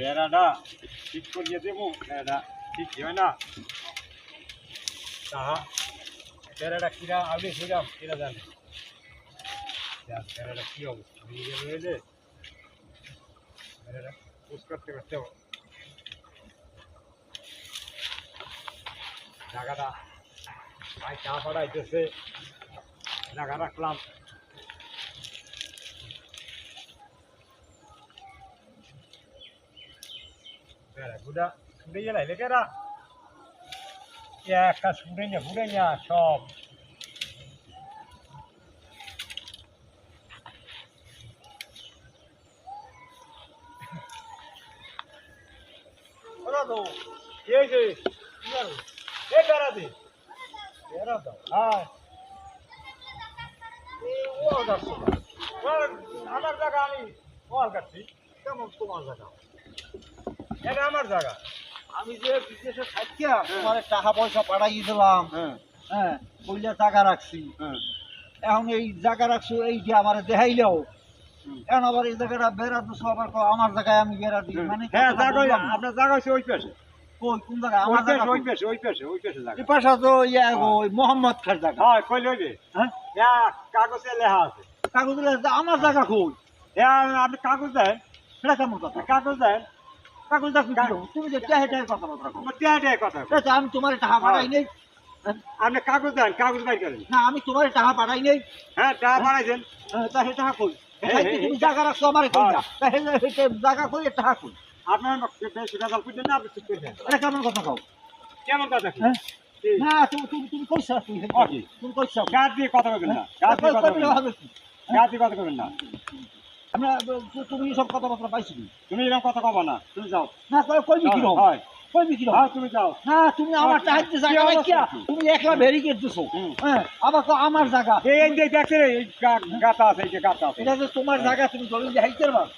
বেড়াটা ঠিক করিয়ে দেবো, বেড়াটা ঠিক হয় না? তাহা, বেড়াটা কিরা আগে সেটা কিরা ভাই, চা পড়াইতেছে জায়গা রাখলাম। বেড়া গুড়া ছুটে গেলাই লেকেরা একটা ছুটে নিয়ে ঘুরে নিয়ে সব এই যে এ বেড়া দে বেড়া দাও হ্যাঁ আমার জায়গা আমি ওয়াল কাটছি কেমন তোমার জায়গা এটা আমার জায়গা। আমি যে বিদেশে তোমার টাকা পয়সা পাঠাই দিলাম। হ্যাঁ। হ্যাঁ টাকা রাখছি। হ্যাঁ। এখন এই জায়গা রাখছো এই যে আমার দেখাইলেও। এখন আবার এই জায়গাটা বেড়া দিছো আবার আমার জায়গায় আমি বেড়া দিই। মানে হ্যাঁ জায়গা আপনার জায়গা হচ্ছে ওই পাশে। কই কোন জায়গায় ওই আমার জায়গা ওই পাশে ওই পাশে ওই পাশে জায়গা। এই পাশে তো ইয়া ওই মোহাম্মদ জায়গা। হ্যাঁ কই লইবে হ্যাঁ? হ্যাঁ কাগজে লেখা আছে। কাগজ আমার জায়গা কই? হ্যাঁ আপনি কাগজ দেন। সেটা কেমন কথা? কাগজ দেন। কাগজ দেখো তুমি যে চাহে টাহে কথা বলতে রাখো আমার টিয়া টিয়া কথা। আমি তোমার টাকা পাঠাই নেই। আপনি কাগজ দেন কাগজ বাই করেন। না আমি তোমার টাকা পাঠাই নেই। হ্যাঁ টাকা বানাইছেন হ্যাঁ, তা হে টাকা কই? তুমি হে। জায়গা রাখছো আমার হ্যাঁ। জায়গা কই টাকা কই? আপনার বেশি কথা বুঝছেন না আপনি চুপ করে দেন এটা কেমন কথা কও? কেমন কথা? হ্যাঁ? না তুমি তুমি তুমি কইছো তুমি কইছো গাছ দিয়ে কথা বলবেন না। গাছ দিয়ে কথা বলবেন না। গাছ দিয়ে কথা বলবেন না। আমরা তুমি সব কথাবার্তা পাইছি কি? তুমি এরকম কথা কবা না। তুমি যাও। না কইবি কি হয়। কইবি কি হ্যাঁ তুমি যাও। না তুমি আমার জায়গা অবস্থা তুমি একলা ব্যারিকেড দিছো হ্যাঁ আবার তো আমার জায়গা? এই এই যে দেখছে এই গাতা আছে এই যে গাতা আছে। এটা যে তোমার জায়গা তুমি দলিল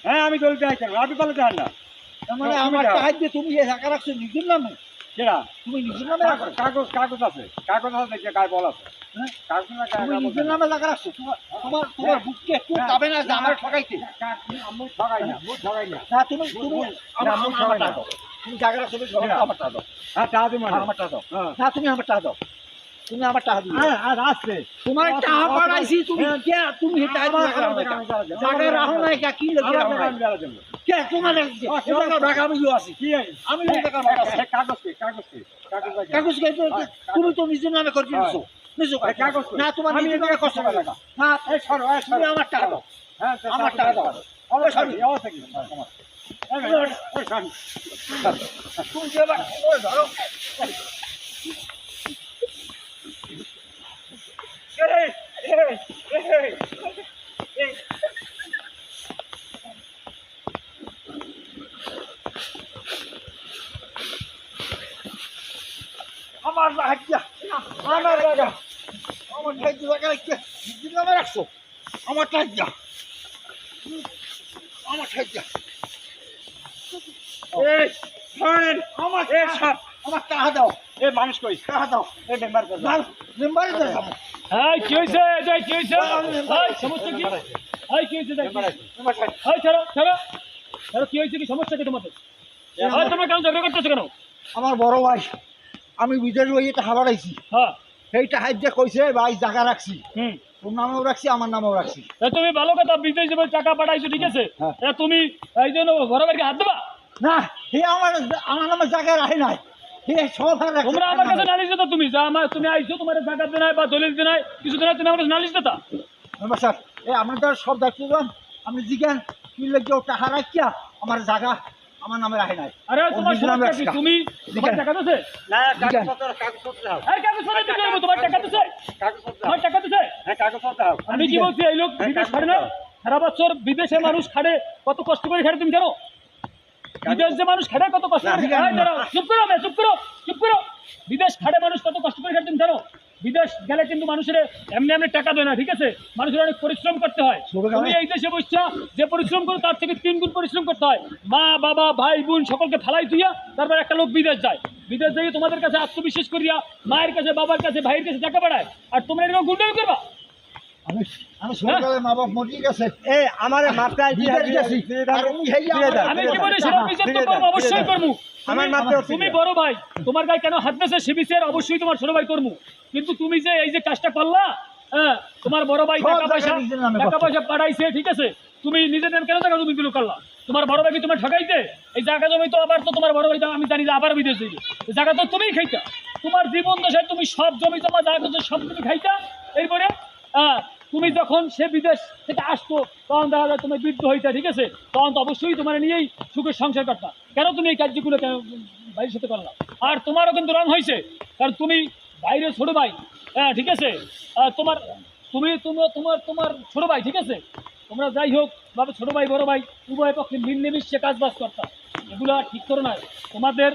হ্যাঁ আমি দেখাই বলে দেন না। মানে আমার। দিয়ে তুমি এই জায়গা রাখছো নিজের নামে? কেরা তুমি নিজের নামে রাখো কাগজ কাগজ আছে। কাগজ আছে দেখে গায়ে বল আছে। হ্যাঁ? তুমি নিজের। নামে জায়গা রাখছো। তোমার তোমার তোমার বুককে একটু হ্যাঁ। যাবে না যে আমার ঠকাইতে আমি ঠগাই না মুখ ঠগাই না। না তুমি তুমি আমার না। দাও। তুমি জায়গা রাখছো হ্যাঁ। আমার টাকা দাও। হ্যাঁ টাকা দিই মানে। আমার টাকা দাও। হ্যাঁ। তুমি আমার টাকা দাও। তুমি আমার টাকা দিও। হ্যাঁ, আর আসছে তোমার টাকা পাঠাইছি তুমি হ্যাঁ। কে? তুমি টাকা। জায়গা রাখো না কে কি লাগে টাকা। কে? তোমার টাকা টাকা আমি দিও আছি কি আমি টাকা পাঠাইছি এই কাগজ কি কাগজ কি কাগজ কে তুমি তো নিজের নামে করে কাগজ না তোমার নিজের নামে কষ্ট কষ্ট না এই সরো, এই সরো। তুমি আমার টাকা দাও। হ্যাঁ, আমার টাকা টাকা দাও। অবশ্যই, অবশ্যই? হ্যাঁ, তোমার। তুমি যে ধরো। আমার রাজ্যা আমার আমার রাখছো? আমার আমার এই, আমার আমার টাকা দাও। এই মানুষ কই? টাকা দাও। এই মেম্বার না মেম্বারে যাব। এই কি হয়েছে এই কি হয়েছে এই সমস্যা কি? এই কি এই ছাড়ো ছাড়ো। ছাড়ো কি হয়েছে কি? সমস্যা কি তোমাদের? এই তোমরা কেন ঝগড়া করতেছো কেন? আমার বড় ভাই আমি বিদেশ হয়ে টাকা বাড়াইছি হ্যাঁ। সেই টাকা যে কইছে ভাই জায়গা রাখছি। হুম। তোর নামেও রাখছি আমার নামেও রাখছি। তুমি ভালো কথা বিদেশ যাবে টাকা পাঠাইছো ঠিক আছে? হ্যাঁ। তুমি এই জন্য হাত দেবা? না হে আমার আমার নামে জায়গা রাখে নাই। আর রাখছে তোমরা আমার কাছে নালিশ দিতা তুমি যা আমার তুমি আইছো তোমার জায়গা দিনাই বা দলিল দিনাই কিছু দিনাই তুমি আমার কাছে নালিশ দিতা। মেম্বার সাহেব এ আপনার সব দায়িত্ব দেন আপনি জিজ্ঞান কি লেগে টাকা রাখিয়া আমার জায়গা আমার নামে রাখে নাই। আরে তোমার নামে। তুমি তোমার টাকা দিছে? না কাগজপত্র কাগজপত্র দাও। এই কাগজ পত্র দিতে হবে তোমার টাকা দিছে? কাগজপত্র টাকা দিছে? হ্যাঁ কাগজপত্র দাও। আমি কি বলছি এই লোক বিদেশ খাটে না? সারা বছর বিদেশে মানুষ খাটে কত কষ্ট করে খাটে তুমি জানো? বিদেশ যে মানুষ খাটে কত কষ্ট করে? চুপ করো মে, চুপ করো চুপ করো। বিদেশ খাটে মানুষ কত কষ্ট করে খাটে তুমি বিদেশ গেলে কিন্তু মানুষের এমনি এমনি টাকা দেয় না ঠিক আছে? মানুষের অনেক পরিশ্রম করতে হয়। তুমি এই দেশে বসছা যে পরিশ্রম করো তার থেকে তিন গুণ পরিশ্রম করতে হয়। মা বাবা ভাই বোন সকলকে ফেলাই দিয়া তারপর একটা লোক বিদেশ যায়। বিদেশ যাই তোমাদের কাছে আত্মবিশ্বাস করিয়া মায়ের কাছে বাবার কাছে ভাইয়ের কাছে টাকা পাঠায় আর তোমরা এরকম গুন্ডামি করবা? তুমি বড় ভাই তোমার গায়ে কেন হাত দিয়েছে? সে অবশ্যই তোমার ছোট ভাই করব। কিন্তু তুমি যে এই যে কাজটা করলা হ্যাঁ তোমার বড় ভাই টাকা পয়সা নিজের টাকা পয়সা পাঠাইছে ঠিক আছে? তুমি নিজের নাম কেন টাকা তুমি দিল করলা? তোমার বড় ভাই কি তোমার ঠকাইতে? এই জায়গা জমি তো আবার তো তোমার বড় ভাই আমি জানি যে আবার বিদেশ দিবে জায়গা তো তুমিই খাইতা। তোমার জীবন দশায় তুমি সব জমি জমা জায়গা সব তুমি খাইতা। এরপরে হ্যাঁ তুমি যখন সে বিদেশ থেকে আসতো, তখন দেখা যায় তুমি বৃদ্ধ হইতে, ঠিক আছে? তখন তো অবশ্যই তোমার নিয়েই সুখের সংসার করতা। কেন তুমি এই কার্যগুলো কেন ভাইয়ের সাথে করলা? আর তোমারও কিন্তু রং হয়েছে কারণ তুমি বাইরে ছোট ভাই হ্যাঁ ঠিক আছে? তোমার, তুমি তোমার তোমার তোমার ছোট ভাই, ঠিক আছে? তোমরা যাই হোক বাবা ছোট ভাই, বড় ভাই, উভয় পক্ষে মিলেমিশে কাজ বাজ করতাম এগুলা ঠিক করো না। তোমাদের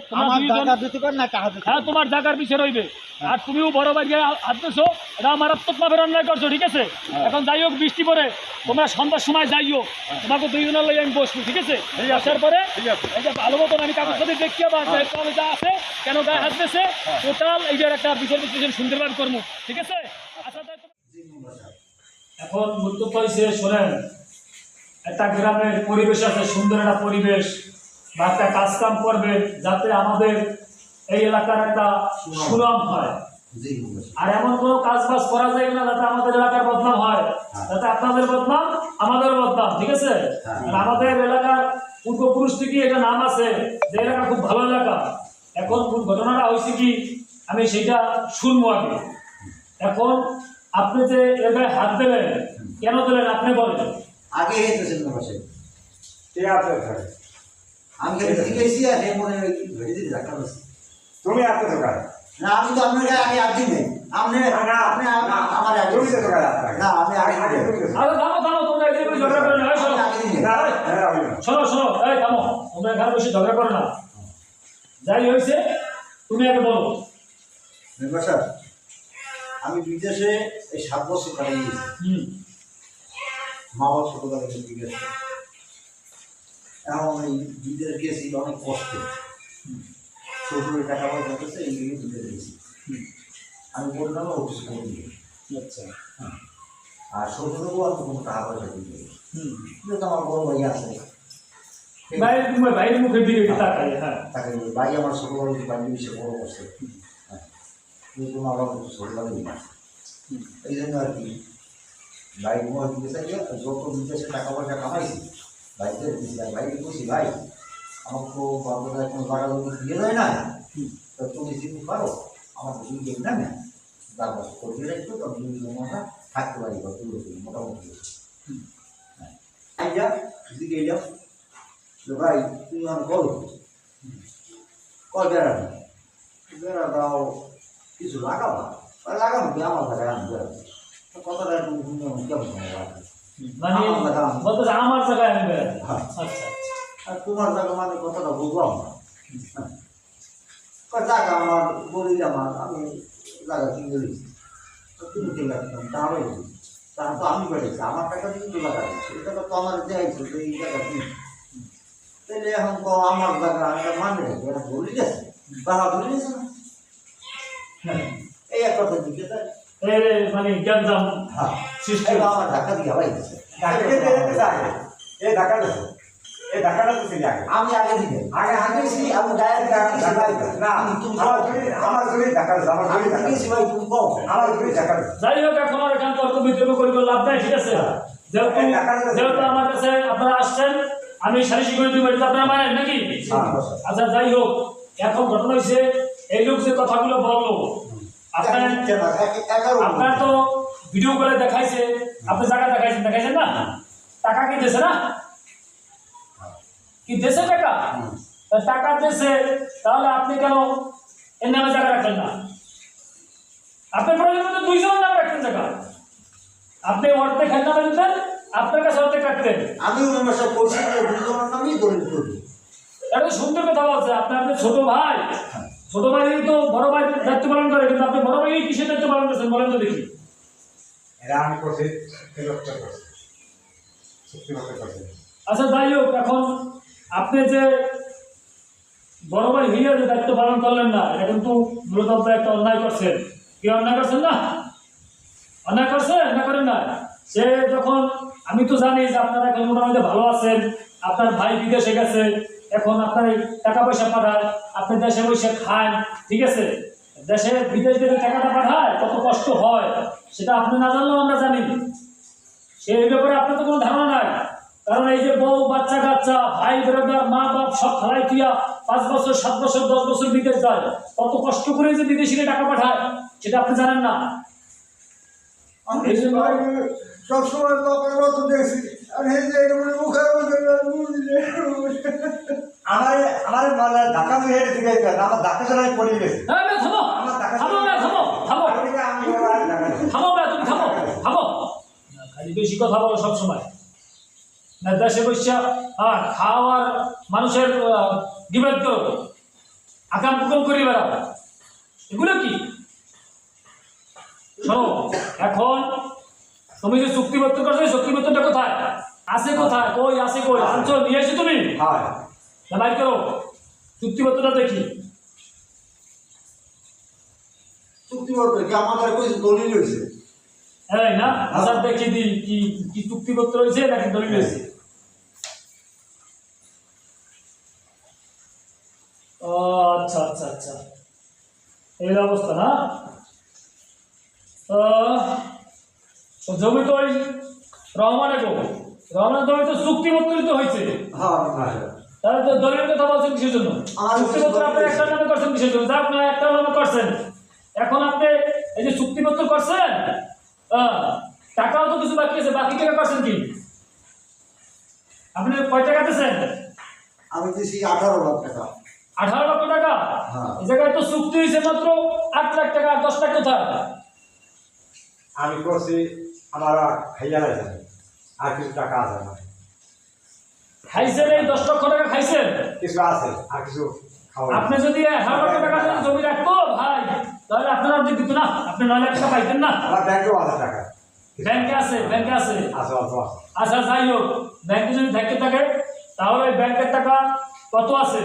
হ্যাঁ তোমার জায়গার বিষয় রইবে। আর তুমিও বড় ভাই আসতেছো এটা মারাত্মক ভাবে অন্যায় করছ ঠিক আছে? এখন যাই হোক বৃষ্টি পরে তোমরা সন্ধ্যার সময় যাইও। তোমাকে দুইজনের লই আমি বসবো ঠিক আছে? আসার পরে এই যে ভালো মতন আমি কাগজ সাথে দেখি বা যা আছে কেন গায়ে দিয়েছে টোটাল এইটার একটা বিচার বিশ্লেষণ সুন্দরভাবে করব ঠিক আছে? আচ্ছা তাই তো- এখন গুরুত্ব হয়েছে শোনেন একটা গ্রামের পরিবেশ আছে সুন্দর একটা পরিবেশ। বা একটা কাজকাম করবে যাতে আমাদের এই এলাকার একটা সুনাম হয়। আর এমন কোনো কাজ বাজ করা যায় না যাতে আমাদের এলাকার বদনাম হয় যাতে আপনাদের বদনাম আমাদের বদনাম ঠিক আছে? আর আমাদের এলাকার পূর্বপুরুষ থেকে এটা নাম আছে? যে এলাকা খুব ভালো এলাকা। এখন ঘটনাটা হয়েছে কি? আমি সেটা শুনব আগে। এখন আপনি যে এর গায়ে হাত দিলেন কেন দিলেন আপনি বলেন। আগে হেঁটেছেন না বসে ঠিক আছে স্যার। আমি খালি আর মনে ধরে দিতে ধাক্কা বসে তুমি এত দোকান না আমি তো আপনার আগে আগে নেই আপনি না, আপনি আমার আগে তুমি তো না আমি আগে আগে আরে থামো থামো তোমরা বসে ঝগড়া করো না শোনো। হ্যাঁ, শোনো শোনো এই থামো। তোমরা এখানে বসে ঝগড়া করো না। যাই হয়েছে তুমি আগে বলো। মেম্বার স্যার আমি বিদেশে এই সাত বছর কাটিয়ে গেছি হুম। মা বাবা ছোটবেলা থেকে বিদেশে। এখন এই বিদেশ গেছি অনেক কষ্টে। শ্বশুরের টাকা পয়সা করছে এই লিগে বিদেশ গেছি আমি বললাম অফিস করে দিয়ে আচ্ছা। আর শ্বশুরকেও আমি কোনো টাকা পয়সা দিতে হুম। যেহেতু আমার বড় ভাই আছে। বাইরের মুখে একটু তাকাই হ্যাঁ তাকে ভাই আমার ছোট বড় ভাই সে বড় করছে। হ্যাঁ। কিন্তু আমার ছোট না এই জন্য আর কি। তোমার বিদেশে গিয়ে যত বিদেশে টাকা পয়সা কামাইছি ভাইকে দিচ্ছি ভাই ভাইকে বলছি ভাই, আমার তো বাবা এখন যদি দিয়ে দেয় না। তো তুমি যদি পারো, আমার দুই দিন না না তার পাশে করবি রাখতো তো দুই দিন আমরা থাকতে পারি, বা দিই মোটামুটি। এই যা দিকে যাও তো ভাই, তুমি আমার করো কয় বেড়া বেড়া দাও কিছু লাগাবা? লাগাবো আমার বেড়া কথাটা একটু কেমন মানে আমার। বলতে আমার জায়গায় আমি হ্যাঁ। আচ্ছা আর তোমার জায়গা মানে কথাটা বুঝলাম না হ্যাঁ। জায়গা আমার বলি আমার আমি জায়গা কিনে দিয়েছি তো তুমি ঠিক আছে তাহলে তাহলে তো আমি বেড়েছি আমার টাকা দিয়ে তো এটা তো আমার দেয়াইছে তো এই জায়গা কিনে। তাহলে এখন তো আমার জায়গা আমি মানে এটা বলি গেছে। তারা বলি গেছে না। এই দেয় এই রে, মানে হ্যাঁ। সৃষ্টি আমার ধাক্কা দিয়ে গেছে দিয়ে দিতে। এই ঢাকা দেশে। এই তো আগে। আমি আগে দিকে আগে আমি ঢাকা না, তুমি আমার জমি, আমার জমি ঢাকা আমার দেশে। ভাই তুমি কও। আমার ঢাকা দেশে। যাই হোক এখন আর এখানে তর্ক বিতর্ক করে লাভ নাই ঠিক আছে? যেহেতু এই টাকাটা যেহেতু আমার কাছে আপনারা আসছেন আমি সালিশি করে দিব এটা আপনারা মানেন নাকি? আচ্ছা যাই হোক এখন ঘটনা হয়েছে এই লোক যে কথাগুলো বলল আপনার আপনার তো ভিডিও করে দেখাইছে আপনি জায়গা দেখাইছেন দেখাইছেন না? টাকা কি দেছে না? কি দেশে টাকা? তা টাকা দেশে তাহলে আপনি কেন এর নামে জায়গা রাখলেন না? আপনি প্রয়োজন মতো দুইজনের নামে রাখতেন জায়গা। আপনি অর্ধেক হের নামে দিতেন আপনার কাছে অর্ধেক রাখতেন আমি নামই দলিল করি এটা সুন্দর কথা বলছে আপনি আপনার ছোট ভাই। ছোট ভাই তো বড় ভাই দায়িত্ব পালন করে কিন্তু আপনি বড় ভাই কিসের দায়িত্ব পালন করছেন বলেন তো দেখি। আচ্ছা যাই হোক এখন আপনি যে বড় ভাই হইয়া যে দায়িত্ব পালন করলেন না, এটা কিন্তু মূলত একটা অন্যায় করছেন। কি অন্যায় করছেন না? অন্যায় করছে না করেন না সে যখন, আমি তো জানি যে আপনারা এখন মোটামুটি ভালো আছেন, আপনার ভাই বিদেশে গেছে, এখন আপনার টাকা পয়সা পাঠায়, আপনি দেশে বসে খান, ঠিক আছে? দেশে বিদেশ থেকে টাকাটা পাঠায় কত কষ্ট হয় সেটা আপনি না জানলেও আমরা জানি। সেই ব্যাপারে আপনার তো কোনো ধারণা নাই। কারণ এই যে বউ বাচ্চা কাচ্চা ভাই বেরোদার মা বাপ সব খেলাই তুইয়া পাঁচ বছর সাত বছর দশ বছর বিদেশ যায় কত কষ্ট করে যে বিদেশিরা টাকা পাঠায় সেটা আপনি জানেন না। সবসময় লোকের মতো দেখছি। আর এই যে মুখের আমার আমার ঢাকা মেয়ে থেকে আমার ঢাকা পড়ে গেছে। হ্যাঁ থামো আমার থামো থামো। থামো বে, তুমি থামো থামো। খালি বেশি কথা বলো সবসময়। না দেশে বসে আর খাওয়ার মানুষের গিবেদ আকাম কুকম করি এগুলো কি? শোনো এখন তুমি যে চুক্তিপত্র করছ চুক্তিপত্রটা কোথায়? আছে কোথায়? কই আছে কই? আনছো নিয়ে এসে তুমি। হয়। না বাইর করো। চুক্তিপত্রটা দেখি। চুক্তি করবে কি আমাদের কইছে দলিল এই না আচ্ছা দেখি দি কি কি চুক্তিপত্র নাকি দলিল ও আচ্ছা আচ্ছা আচ্ছা। এই অবস্থা না? তো জমি তো ওই রহমানে গো। রহমানের জমি তো চুক্তিপত্রিত হয়েছে হ্যাঁ তাহলে তো দলিল কথা বলছেন কিসের জন্য? চুক্তিপত্র আপনি একটা নামে করছেন কিসের জন্য? না একটা নামে করছেন। এখন আপনি এই যে চুক্তিপত্র করছেন টাকাও তো কিছু বাকি আছে বাকি টাকা করছেন কি? আপনি কয় টাকা দিয়েছেন আমি দিছি আঠারো লাখ টাকা। আঠারো লক্ষ টাকা? হ্যাঁ। এই জায়গায় তো চুক্তি হয়েছে মাত্র আট লাখ টাকা আর দশ লাখ কোথায়? আমি করছি আমার খাইয়া লাগে আর কিছু টাকা আছে আমার। খাইছেন এই দশ লক্ষ টাকা খাইছেন? কিছু আছে আর কিছু আপনি যদি আঠারো লক্ষ টাকা জমি রাখতো ভাই তাহলে আপনারা আপনি দিত না। আপনি নয় লাখ টাকা পাইতেন না। আমার ব্যাংকেও আছে টাকা। ব্যাংকে আছে ব্যাংকে আছে। আচ্ছা যাই হোক ব্যাংকে যদি থাকতে থাকে তাহলে ব্যাংকের টাকা কত আছে?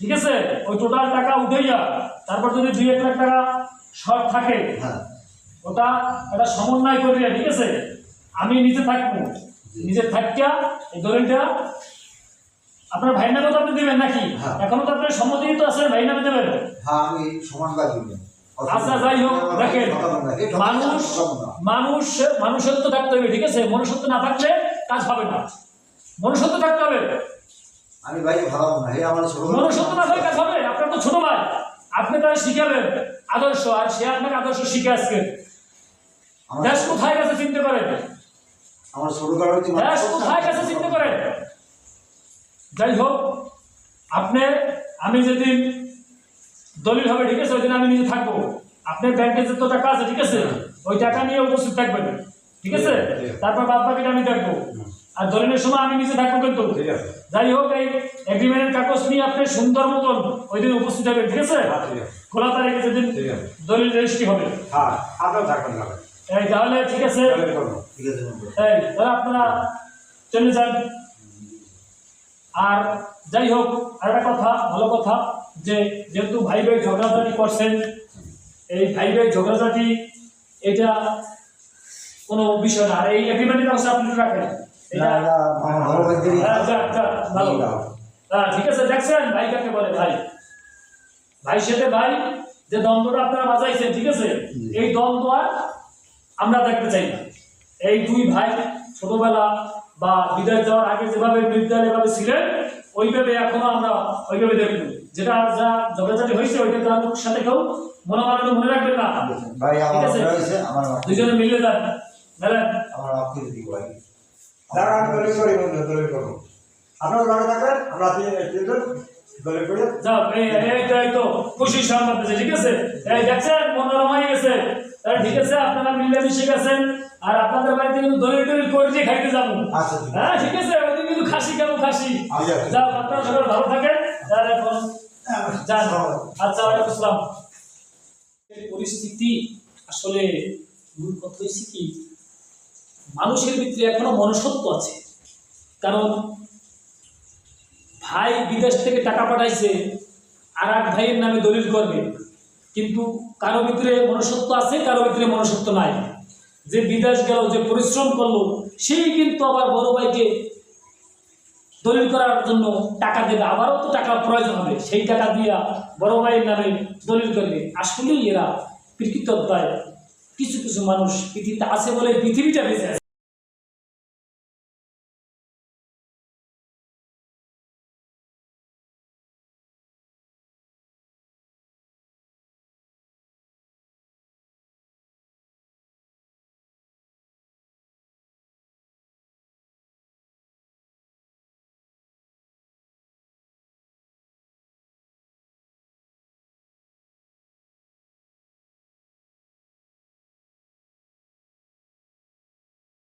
ঠিক আছে? ওই টোটাল টাকা উঠেইয়া তারপর যদি দুই এক লাখ টাকা শর্ট থাকে হ্যাঁ। ওটা এটা সমন্বয় করিয়া ঠিক আছে? আমি নিজে থাকব। নিজে থাকিয়া এই দলিলটা আপনার ভাই নামে তো আপনি দেবেন নাকি? হ্যাঁ। এখনও তো আপনার সম্মতি তো আছে ভাই নামে দেবেন। হ্যাঁ আমি সমান লাগি আচ্ছা যাই হোক দেখেন মানুষ মানুষ মানুষত্ব থাকতে হবে ঠিক আছে? মনুষ্যত্ব না থাকলে কাজ হবে না। মনুষ্যত্ব থাকতে হবে। আমি ভাই ভালো না হে আমার ছোট মনুষ্যত্ব না থাকলে কাজ হবে? আপনার তো ছোট ভাই। আপনি তারা শিখাবেন আদর্শ আর সে আপনাকে আদর্শ শিখে আজকে। আমার দেশ কোথায় গেছে চিনতে পারেন? আমার ছোট কারও দেশ কোথায় গেছে চিনতে পারেন? যাই হোক আপনি আমি যেদিন দলিল হবে ঠিক আছে? ওই দিন আমি নিজে থাকব। আপনার ব্যাংকে যত টাকা আছে ঠিক আছে? ওই টাকা নিয়ে উপস্থিত থাকবেন ঠিক আছে? তারপর বাদ বাকিটা আমি দেখব। আর দলিলের সময় আমি নিজে থাকব কিন্তু। ঠিক আছে। যাই হোক এই এগ্রিমেন্টের কাগজ নিয়ে আপনি সুন্দর মতন ওই দিন উপস্থিত হবেন ঠিক আছে? হ্যাঁ, খোলা তারিখে যেদিন ঠিক আছে। দলিল রেজিস্ট্রি হবে। হ্যাঁ আপনার থাকবেন এই তাহলে ঠিক আছে? ঠিক আছে বন্ধু। এই তাহলে আপনারা চলে যান। আর যাই হোক আর একটা কথা ভালো কথা। যে যেহেতু ভাই ভাই ঝগড়াঝাটি করছেন এই ভাই ভাই ঝগড়াঝাটি এটা কোনো বিষয় না। আর এই এগ্রিমেন্টের কাগজ আপনি রাখেন। হ্যাঁ, ঠিক আছে দেখছেন? ভাই কাকে বলে? ভাই। ভাই সাথে ভাই যে দ্বন্দ্বটা আপনারা বাজাইছেন ঠিক আছে? এই দ্বন্দ্ব আর আমরা দেখতে চাই না। এই দুই ভাই ছোটবেলা বা বিদায় যাওয়ার আগে যেভাবে বিদ্যালয়ে ছিলেন ওইভাবে এখনও আমরা ওইভাবে দেখব। যেটা যা ঝগড়াঝাটি হয়েছে ওইটা তার সাথে কেউ মনে মানে মনে রাখবেন না। ভাই আমার ঠিক আছে। রয়েছে আমার দুজনে মিলে যান। আমার ভাই। করি বন্ধু করব আপনার থাকবেন আমরা তিন- তিনজন দলিল করি যাও এই এই তো খুশি সংবাদ দিচ্ছে, ঠিক আছে? এই দেখছেন মনোরম হয়ে গেছে। ঠিক আছে আপনারা মিলে মিশে গেছেন আর আপনাদের বাড়িতে কিন্তু দলিল টলিল করে খাইতে যাব। আচ্ছা হ্যাঁ ঠিক আছে খাসি কেমন খাসি। যাও আপনারা সবাই ভালো থাকেন। আর এখন যান। আচ্ছা আসসালাম। পরিস্থিতি আসলে মূল কথা হয়েছে কি মানুষের ভিতরে এখনও মনুষ্যত্ব আছে। কারণ ভাই বিদেশ থেকে টাকা পাঠাইছে আর এক ভাইয়ের নামে দলিল করবে। কিন্তু কারও ভিতরে মনুষ্যত্ব আছে কারও ভিতরে মনুষ্যত্ব নাই। যে বিদেশ গেল যে পরিশ্রম করল সেই কিন্তু আবার বড় ভাইকে দলিল করার জন্য টাকা দেবে, আবারও তো টাকার প্রয়োজন হবে। সেই টাকা দিয়া বড় ভাইয়ের নামে দলিল করবে আসলেই এরা প্রকৃত কিছু কিছু মানুষ পৃথিবীতে আছে বলে পৃথিবীটা বেঁচে